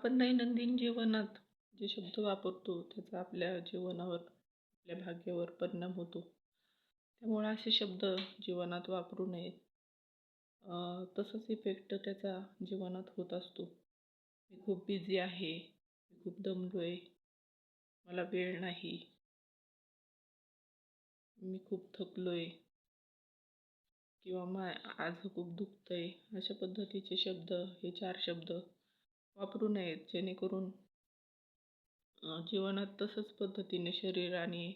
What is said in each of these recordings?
आपण दैनंदिन जीवनात जे शब्द वापरतो त्याचा आपल्या जीवनावर आपल्या भाग्यावर परिणाम होतो. त्यामुळे असे शब्द जीवनात वापरू नयेत. तसंच इफेक्ट त्याचा जीवनात होत असतो. मी खूप बिझी आहे मी खूप दमलो आहे मला वेळ नाही. मी खूप थकलो आहे किंवा मा आज खूप दुखतंय. अशा पद्धतीचे शब्द हे चार शब्द वापरू नयेत जेणेकरून जीवनात तसंच पद्धतीने शरीर आणि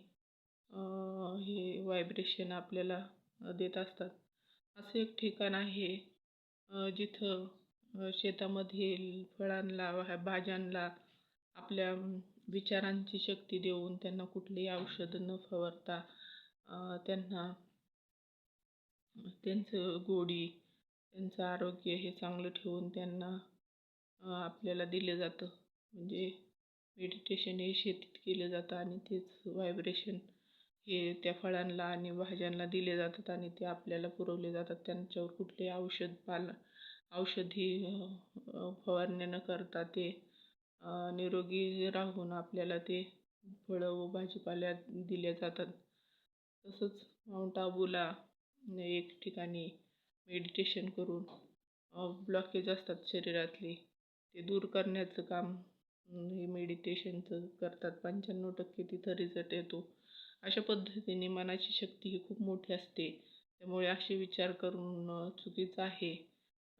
हे व्हायब्रेशन आपल्याला देत असतात. असं एक ठिकाण आहे जिथं शेतामधील फळांना भाज्यांला भाज्यांना आपल्या विचारांची शक्ती देऊन त्यांना कुठलेही औषध न फवारता त्यांना त्यांचं गोडी त्यांचं आरोग्य हे चांगलं ठेवून त्यांना आपल्याला दिलं जातं. म्हणजे मेडिटेशन हे शेतीत केलं जातं आणि तेच व्हायब्रेशन हे त्या फळांना आणि भाज्यांना दिले जातात आणि ते आपल्याला पुरवले जातात. त्यांच्यावर कुठले औषध पाल औषधी फवारण्या न करता ते निरोगी राहून आपल्याला ते फळं व भाजीपाल्या दिल्या जातात. तसंच माउंट आबूला एक ठिकाणी मेडिटेशन करून ब्लॉकेज असतात शरीरातली. ते दूर करण्याचं काम हे मेडिटेशनचं करतात. पंच्याण्णव टक्के तिथं रिझल्ट येतो. अशा पद्धतीने मनाची शक्ती ही खूप मोठी असते. त्यामुळे असे विचार करून चुकीचं आहे.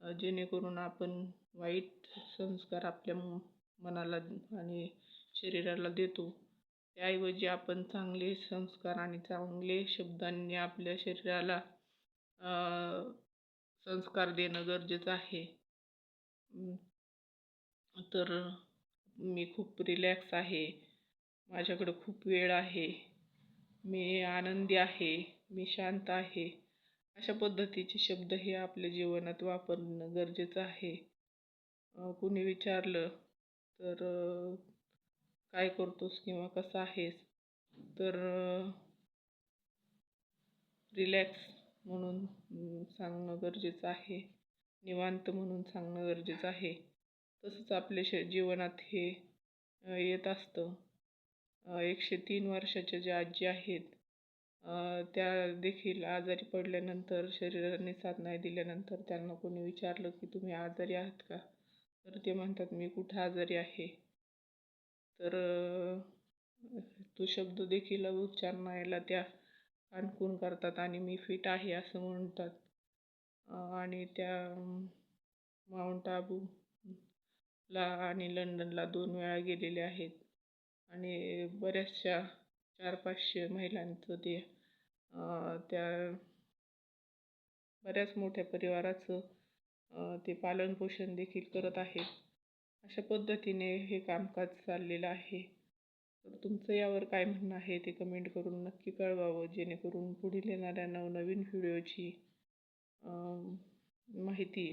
जेणेकरून आपण वाईट संस्कार आपल्या मनाला आणि शरीराला देतो. त्याऐवजी आपण चांगले संस्कार आणि चांगले शब्दांनी आपल्या शरीराला संस्कार देणं गरजेचं आहे. तर मी खूप रिलॅक्स आहे. माझ्याकडं खूप वेळ आहे. मी आनंदी आहे. मी शांत आहे. अशा पद्धतीचे शब्द हे आपल्या जीवनात वापरणं गरजेचं आहे. कुणी विचारलं तर काय करतोस किंवा कसा आहेस? तर रिलॅक्स म्हणून सांगणं गरजेचं आहे. निवांत म्हणून सांगणं गरजेचं आहे. तसंच आपल्या श जीवनात हे येत असतं. एकशे तीन वर्षाच्या ज्या आजी आहेत त्या देखील आजारी पडल्यानंतर शरीराने साथ नाही दिल्यानंतर त्यांना कोणी विचारलं की तुम्ही आजारी आहात का? तर ते म्हणतात मी कुठं आजारी आहे? तर तो शब्द देखील उच्चारणायला त्या कानकून करतात आणि मी फिट आहे असं म्हणतात. आणि त्या माउंट आबू ला आणि लंडनला दोन वेळा गेलेले आहेत. आणि बऱ्याचशा चार पाचशे महिलांचं ते त्या बऱ्याच मोठ्या परिवाराचं ते पालनपोषण देखील करत आहेत. अशा पद्धतीने हे कामकाज चाललेलं आहे. तर तुमचं यावर काय म्हणणं आहे ते कमेंट करून नक्की कळवावं जेणेकरून पुढील येणाऱ्या नवनवीन व्हिडिओची माहिती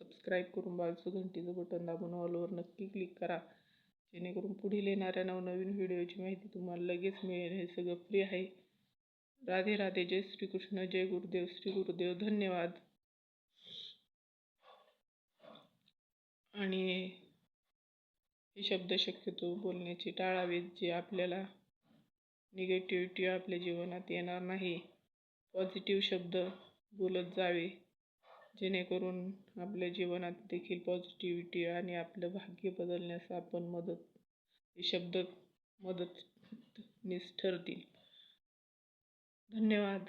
सबस्क्राईब करून बाजूचं घंटीचं बटन दाबून ऑलवर नक्की क्लिक करा. जेणेकरून पुढील येणाऱ्या नवनवीन व्हिडिओची माहिती तुम्हाला लगेच मिळेल. हे सगळं फ्री आहे. राधे राधे. जय श्रीकृष्ण. जय गुरुदेव. श्री गुरुदेव. धन्यवाद. आणि हे शब्द शक्यतो बोलण्याची टाळावेत जे आपल्याला निगेटिव्हिटी आपल्या जीवनात येणार नाही. पॉझिटिव्ह शब्द बोलत जावे. जेणेकरून आपल्या जीवनात देखील पॉझिटिव्हिटी आणि आपलं भाग्य बदलण्यास आपण मदत हे शब्द मदतनीस ठरतील. धन्यवाद.